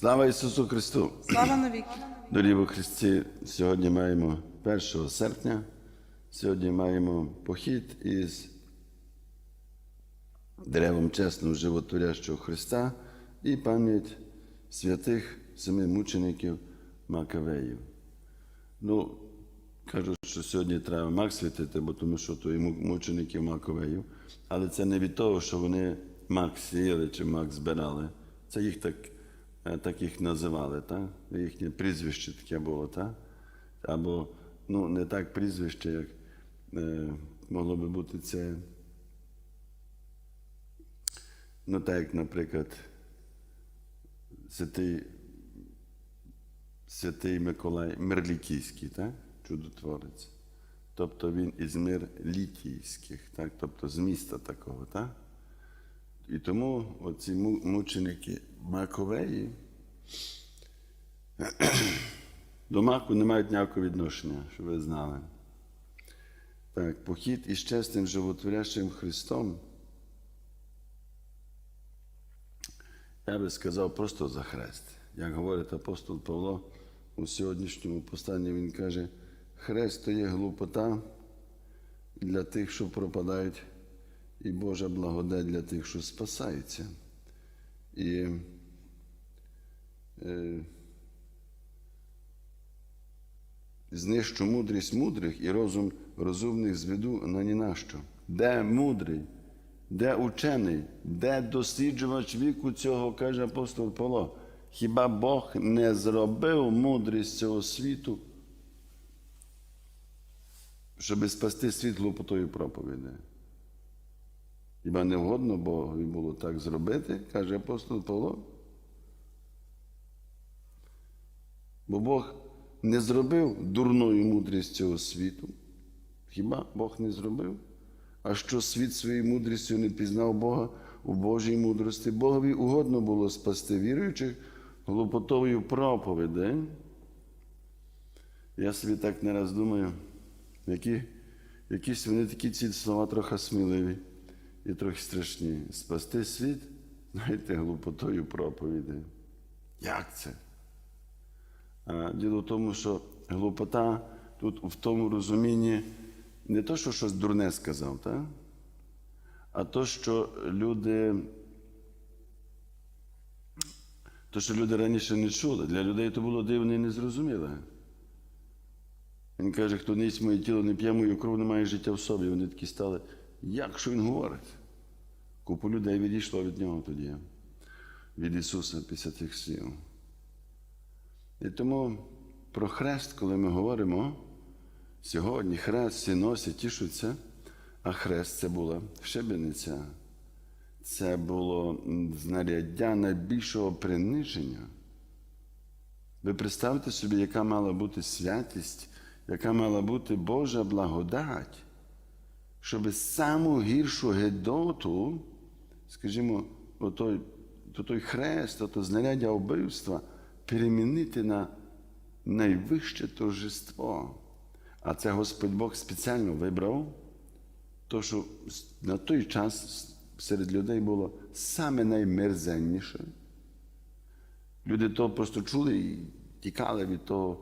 Слава Ісусу Христу! Слава навіки! Дорогі во Христі, сьогодні маємо 1 серпня, сьогодні маємо похід із деревом чесного животворящого Христа і пам'ять святих семи мучеників Макавеїв. Ну, кажуть, що сьогодні треба Мак святити, бо тому що то і мучеників Маковеїв. Але це не від того, що вони Мак сіяли чи Мак збирали. Це їх так, так їх називали, так? їхнє прізвище таке було, так? Або ну, не так прізвище, як е, могло би бути це. Ну, так, як, наприклад, святий, святий Миколай Мирлікійський, так? чудотворець. Тобто він із мир літійських, так? тобто з міста такого. Так? І тому оці мученики Маковеї до маку не мають ніякого відношення, щоб ви знали. Так, похід із чесним животворящим Христом. Я би сказав просто за хрест. Як говорить апостол Павло у сьогоднішньому посланні, він каже, хрест то є глупота для тих, що пропадають, і Божа благодать для тих, що спасаються. І знищу мудрість мудрих і розум розумних зведу на ні на що. Де мудрий, де учений, де досліджувач віку цього, каже апостол Павло. Хіба Бог не зробив мудрість цього світу, щоб спасти світ глупотою проповіді? Хіба не вгодно Богові було так зробити, каже апостол Павло? Бо Бог не зробив дурною мудрість цього світу. Хіба Бог не зробив? А що світ своєю мудрістю не пізнав Бога у Божій мудрості? Богові угодно було спасти віруючих глупотовою проповіді. Я собі так не раз думаю, які, якісь вони такі ці слова трохи сміливі і трохи страшні. Спасти світ, знаєте, глупотою проповіді. Як це? Діло в тому, що глупота тут в тому розумінні не то, що щось дурне сказав, так? а то, що люди. То, що люди раніше не чули, для людей то було дивно і незрозуміле. Він каже, хто не їсть моє тіло, не п'є мою кров, не має життя в собі. Вони такі стали. Як що він говорить? Купу людей відійшло від нього тоді, від Ісуса після тих слів. І тому про хрест, коли ми говоримо, сьогодні хрест всі носять, тішуться, а хрест це була щебениця. Це було знаряддя найбільшого приниження. Ви представте собі, яка мала бути святість, яка мала бути Божа благодать, щоб саму гіршу гедоту, скажімо, отой, то той хрест, то знаряддя вбивства перемінити на найвище торжество. А це Господь Бог спеціально вибрав, то, що на той час серед людей було саме наймерзенніше. Люди то просто чули і тікали від того.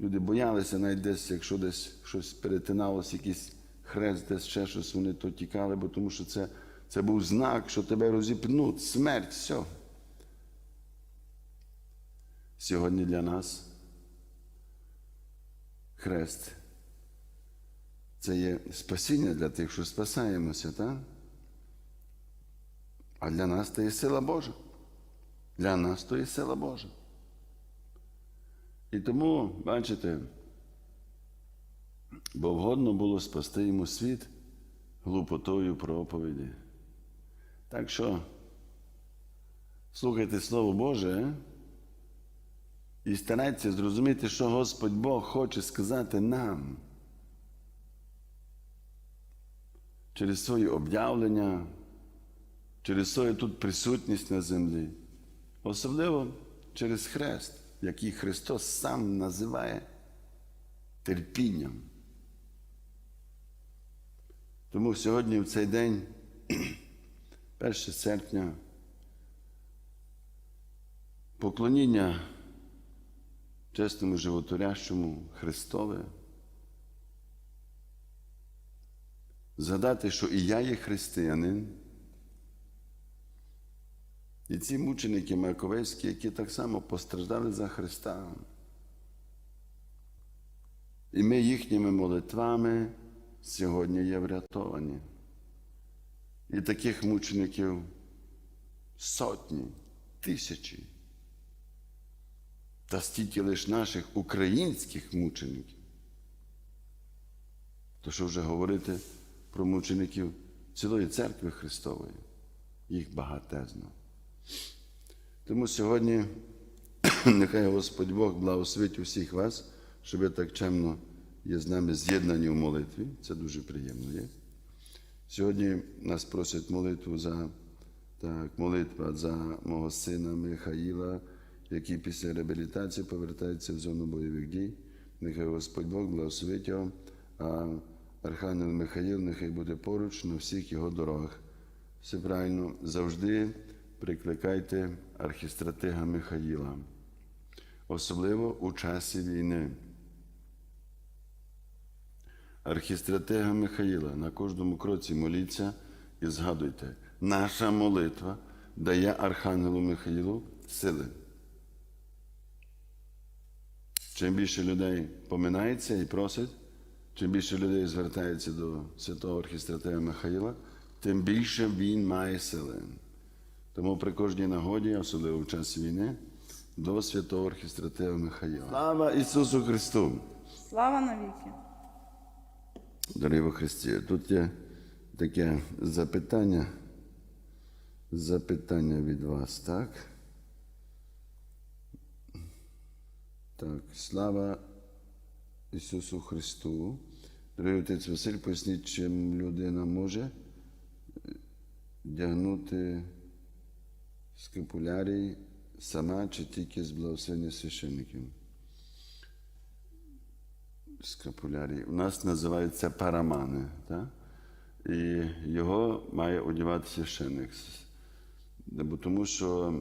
Люди боялися навіть десь, якщо десь щось перетиналося, якийсь хрест, десь ще щось, вони то тікали, бо тому що це, це був знак, що тебе розіпнуть, смерть, все. Сьогодні для нас хрест це є спасіння для тих, що спасаємося, так? А для нас то є сила Божа. Для нас то є сила Божа. І тому, бачите, бо вгодно було спасти йому світ глупотою проповіді. Так що слухайте Слово Боже і старайтеся зрозуміти, що Господь Бог хоче сказати нам через своє об'явлення, через свою тут присутність на землі, особливо через хрест, який Христос сам називає терпінням. Тому сьогодні, в цей день, 1 серпня, поклоніння чесному животворящому Христове. Згадати, що і я є християнин. І ці мученики Маковецькі, які так само постраждали за Христа. І ми їхніми молитвами сьогодні є врятовані. І таких мучеників сотні, тисячі. Та стільки лиш наших українських мучеників. То що вже говорити про мучеників цілої церкви Христової, їх багатезно. Тому сьогодні нехай Господь Бог благословить усіх вас, щоб ви так чемно є з нами з'єднані в молитві. Це дуже приємно є. Сьогодні нас просять молитву за так, молитва за мого сина Михаїла, який після реабілітації повертається в зону бойових дій. Нехай Господь Бог благословить його, а Архангел Михаїл нехай буде поруч на всіх його дорогах. Все правильно, завжди прикликайте архістратига Михаїла, особливо у часі війни. Архістратега Михаїла на кожному кроці моліться і згадуйте, наша молитва дає Архангелу Михаїлу сили. Чим більше людей поминається і просить, чим більше людей звертається до святого архістратега Михаїла, тим більше він має сили. Тому при кожній нагоді, особливо в час війни, до святого архістратега Михаїла. Слава Ісусу Христу! Слава навіки! Дорогі во Христі, тут є таке запитання, запитання від вас, так? Так, слава Ісусу Христу. Дорогий отець Василь, поясніть, чим людина може дягнути скапулярій сама чи тільки з благословення священників. скапулярій. У нас називаються парамани. Так? І його має одягати священник. Бо Тому що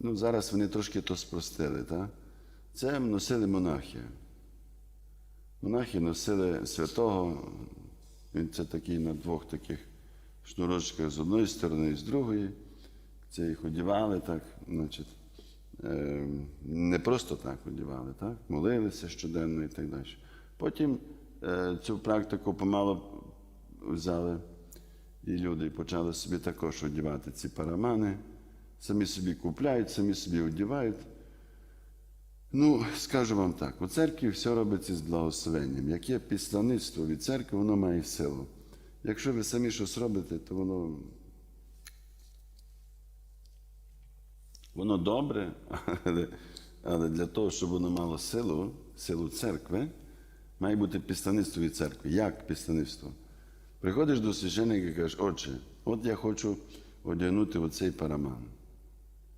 ну, зараз вони трошки то спростили. Так? Це носили монахи. Монахи носили святого, він це такий на двох таких шнурочках з одної сторони і з другої. Це їх одягали так, значить. Е, не просто так одягали, так? молилися щоденно і так далі. Потім е, цю практику помало взяли і люди почали собі також одягати ці парамани, самі собі купляють, самі собі одягають. Ну, скажу вам так, у церкві все робиться з благословенням. Яке підставництво від церкви, воно має силу. Якщо ви самі щось робите, то воно Воно добре, але, але для того, щоб воно мало силу, силу церкви, має бути підставництво від церкви. Як підставництво? Приходиш до священника і кажеш, отче, от я хочу одягнути оцей параман.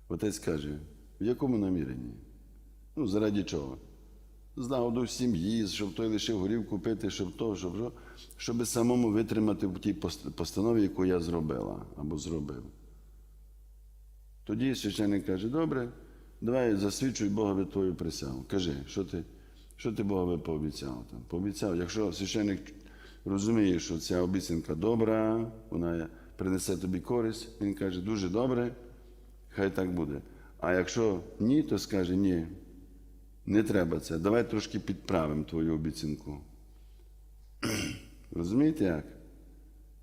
Отець каже, в якому наміренні? Ну, заради чого? З нагоду сім'ї, щоб той лишив горівку пити, щоб то, щоб, що, щоб самому витримати в тій постанові, яку я зробила або зробив. Тоді священник каже, добре, давай засвідчуй Богові твою присягу. Кажи, що ти що ти Богові пообіцяв? Там? Пообіцяв, якщо священник розуміє, що ця обіцянка добра, вона принесе тобі користь, він каже, дуже добре, хай так буде. А якщо ні, то скаже, ні, не треба це. Давай трошки підправимо твою обіцянку. Розумієте як?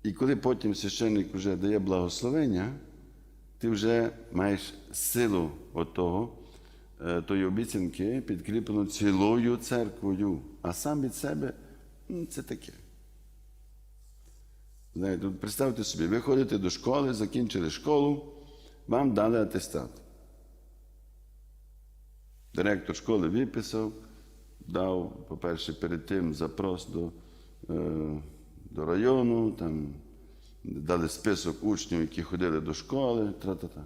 І коли потім священник вже дає благословення, ти вже маєш силу отого, е, тої обіцянки, підкріплену цілою церквою. А сам від себе ну, це таке. Знаєте, представте собі, ви ходите до школи, закінчили школу, вам дали атестат. Директор школи виписав, дав, по-перше, перед тим запрос до, е, до району, там дали список учнів, які ходили до школи, тра-та-та.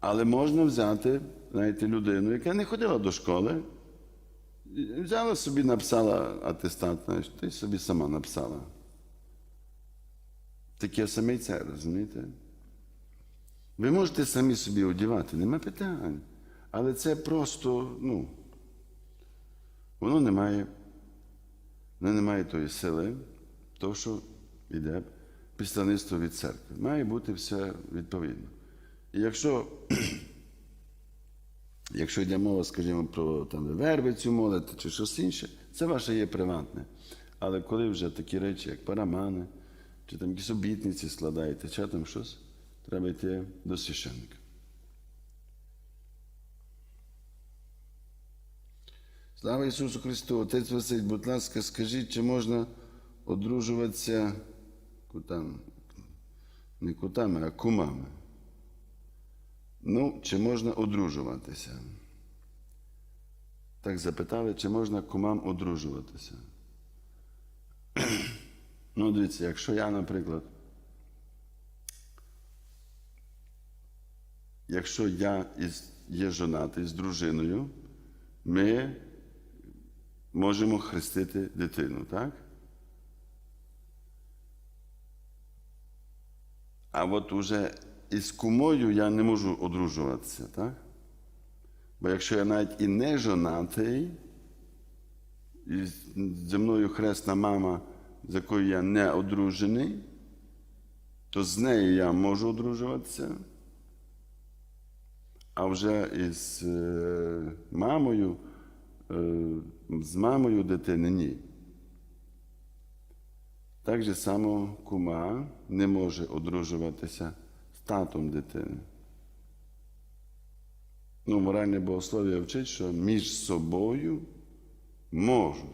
Але можна взяти, знаєте, людину, яка не ходила до школи, взяла собі, написала атестат, знаєш, ти собі сама написала. Таке саме і це, розумієте? Ви можете самі собі одягати, нема питань. Але це просто, ну, воно не має, воно не має тої сили, того, що йде представництво від церкви. Має бути все відповідно. І якщо, якщо йде мова, скажімо, про там, вервицю молити чи щось інше, це ваше є приватне. Але коли вже такі речі, як парамани, чи там якісь обітниці складаєте, чи там щось, треба йти до священника. Слава Ісусу Христу! Отець Василь, будь ласка, скажіть, чи можна одружуватися кутами, не кутами, а кумами? Ну, чи можна одружуватися? Так запитали, чи можна кумам одружуватися? Ну, дивіться, якщо я, наприклад, якщо я є жонатий з дружиною, ми можемо хрестити дитину, так? А от уже із кумою я не можу одружуватися, так? Бо якщо я навіть і не жонатий, і зі мною хресна мама, з якою я не одружений, то з нею я можу одружуватися. А вже із е, мамою, з мамою дитини ні. Так же само кума не може одружуватися з татом дитини. Ну, моральне богослов'я вчить, що між собою можуть.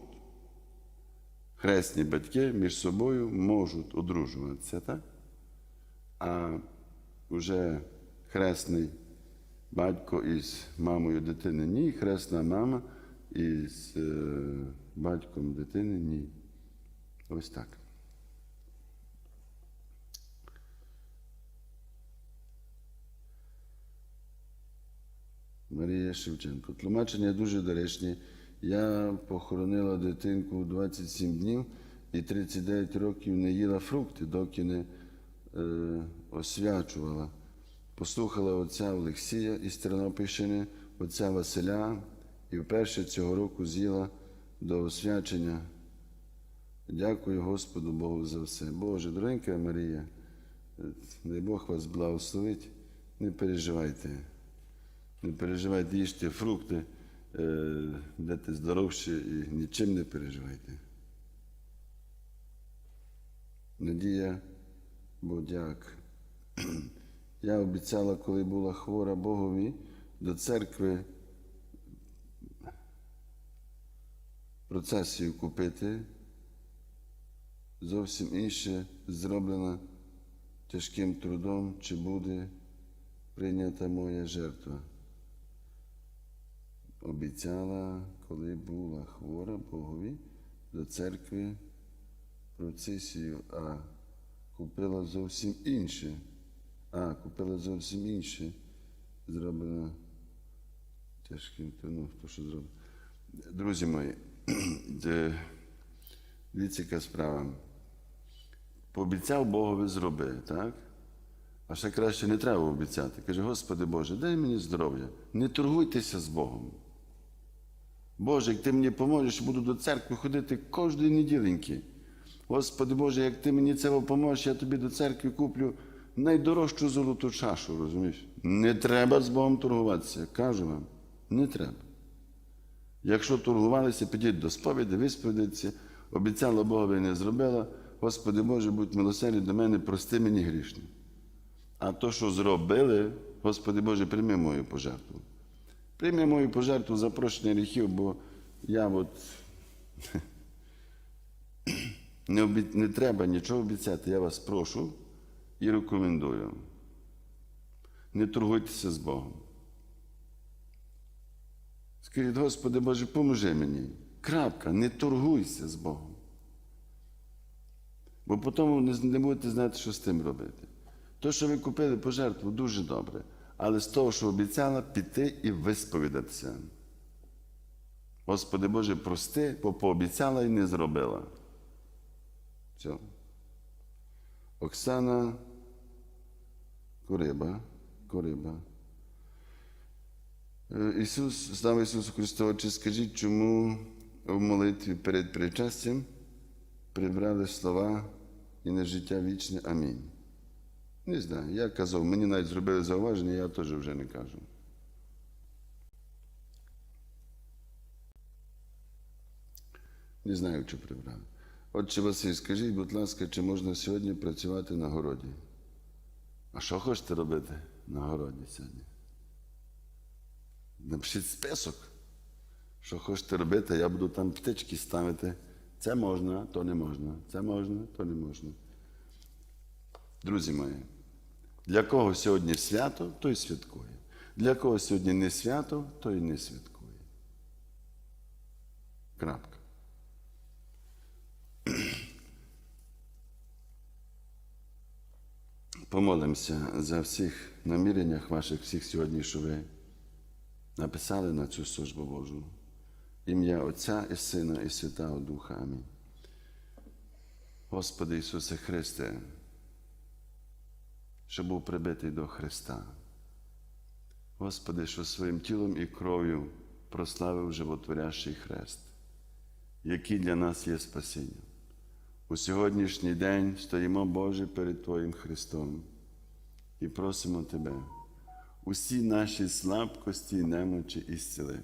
Хресні батьки між собою можуть одружуватися, так? А вже хресний батько із мамою дитини ні, хресна мама із е, батьком дитини ні. Ось так. Марія Шевченко. Тлумачення дуже доречні. Я похоронила дитинку 27 днів і 39 років не їла фрукти, доки не е, освячувала. Послухала отця Олексія із Тернопільщини, отця Василя, і вперше цього року з'їла до освячення. Дякую Господу Богу за все. Боже, дорогенька Марія, дай Бог вас благословить, не переживайте. Не переживайте, їжте фрукти, е, будете здоровші і нічим не переживайте. Надія Бодяк. Я обіцяла, коли була хвора Богові, до церкви процесію купити. Зовсім інше зроблено тяжким трудом, чи буде прийнята моя жертва. Обіцяла, коли була хвора Богові, до церкви процесію, а купила зовсім інше. А, купила зовсім інше. Зроблено тяжким ну, то, що зроблено. Друзі мої, дивіться, яка справа. Пообіцяв Богові зроби, так? А ще краще не треба обіцяти. Каже, Господи Боже, дай мені здоров'я. Не торгуйтеся з Богом. Боже, як ти мені поможеш, буду до церкви ходити кожної неділеньки. Господи Боже, як ти мені це поможеш, я тобі до церкви куплю найдорожчу золоту чашу, розумієш? Не треба з Богом торгуватися. Кажу вам, не треба. Якщо торгувалися, підіть до сповіді, висповідаться, обіцяла Богові не зробила. Господи Боже, будь милосердний до мене, прости мені грішні. А то, що зробили, Господи Боже, прийми мою пожертву. Прийми мою пожертву за прощення гріхів, бо я от не, обі... не треба нічого обіцяти, я вас прошу і рекомендую. Не торгуйтеся з Богом. Скажіть, Господи Боже, поможи мені. Крапка, не торгуйся з Богом. Бо потім не, будете знати, що з тим робити. То, що ви купили пожертву, дуже добре. Але з того, що обіцяла, піти і висповідатися. Господи Боже, прости, бо пообіцяла і не зробила. Все. Оксана Куриба кориба. Е, Ісус, слава Ісусу Христу, Отче, скажіть, чому в молитві перед причастям прибрали слова і на життя вічне Амінь. Не знаю, я казав, мені навіть зробили зауваження, я теж вже не кажу. Не знаю, чи прибрали. Отче Василь, скажіть, будь ласка, чи можна сьогодні працювати на городі? А що хочете робити на городі сьогодні? Напишіть список, що хочете робити, я буду там птички ставити. Це можна, то не можна. Це можна, то не можна. Друзі мої, для кого сьогодні свято, той святкує. Для кого сьогодні не свято, той не святкує. Крапка. Помолимося за всіх наміреннях ваших, всіх сьогодні, що ви написали на цю службу Божу. Ім'я Отця і Сина, і Святого Духа. Амінь. Господи Ісусе Христе, що був прибитий до Христа. Господи, що своїм тілом і кров'ю прославив животворящий хрест, який для нас є спасінням. У сьогоднішній день стоїмо, Боже, перед Твоїм Христом і просимо Тебе, усі наші слабкості і немочі ісціли.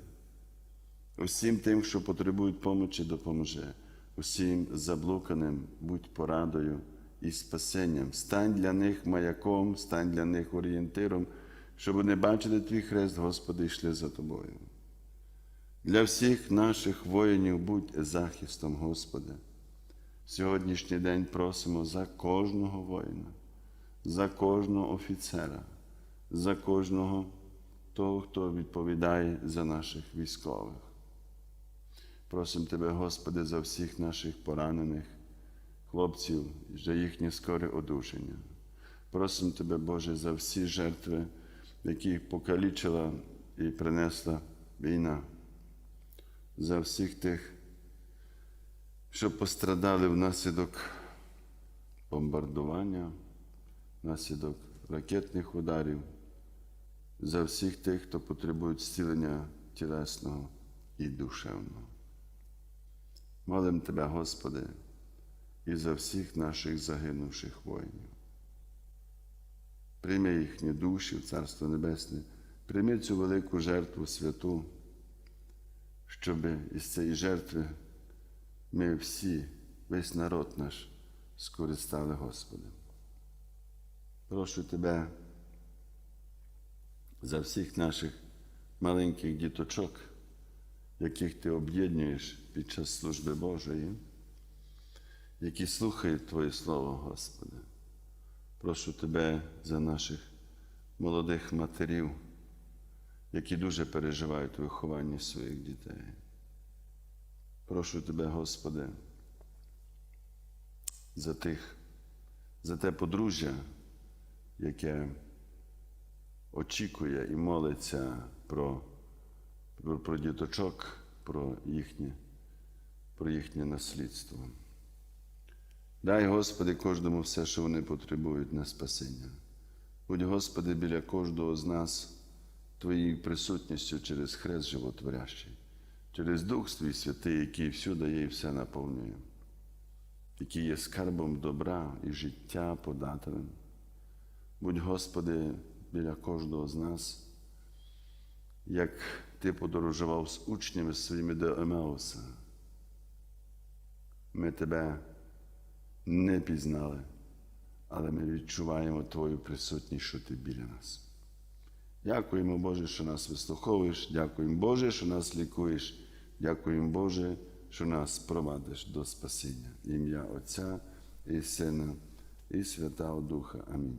Усім тим, що потребують помочі, допоможи, усім заблуканим будь порадою і спасенням. Стань для них маяком, стань для них орієнтиром, щоб вони бачили твій хрест, Господи, і йшли за тобою. Для всіх наших воїнів будь захистом, Господи. Сьогоднішній день просимо за кожного воїна, за кожного офіцера, за кожного того, хто відповідає за наших військових. Просимо Тебе, Господи, за всіх наших поранених хлопців, за їхнє скоре одужання. Просимо Тебе, Боже, за всі жертви, які покалічила і принесла війна, за всіх тих, що пострадали внаслідок бомбардування, внаслідок ракетних ударів, за всіх тих, хто потребує зцілення тілесного і душевного. Молим Тебе, Господи, і за всіх наших загинувших воїнів. Прийми їхні душі в Царство Небесне, прийми цю велику жертву святу, щоб із цієї жертви ми всі, весь народ наш, скористали Господом. Прошу Тебе за всіх наших маленьких діточок, яких Ти об'єднуєш під час служби Божої, які слухають Твоє Слово, Господи. Прошу Тебе за наших молодих матерів, які дуже переживають у вихованні своїх дітей. Прошу Тебе, Господи, за тих, за те подружжя, яке очікує і молиться про, про, про діточок, про їхнє, про їхнє наслідство. Дай, Господи, кожному все, що вони потребують на спасіння. Будь, Господи, біля кожного з нас Твоєю присутністю через хрест животворящий, через Дух Твій Святий, який всюди є і все наповнює, який є скарбом добра і життя подателем. Будь, Господи, біля кожного з нас, як Ти подорожував з учнями своїми до Емеуса. Ми Тебе не пізнали, але ми відчуваємо Твою присутність, що Ти біля нас. Дякуємо, Боже, що нас вислуховуєш. Дякуємо, Боже, що нас лікуєш. Дякуємо, Боже, що нас провадиш до спасіння. Ім'я Отця і Сина, і Святого Духа. Амінь.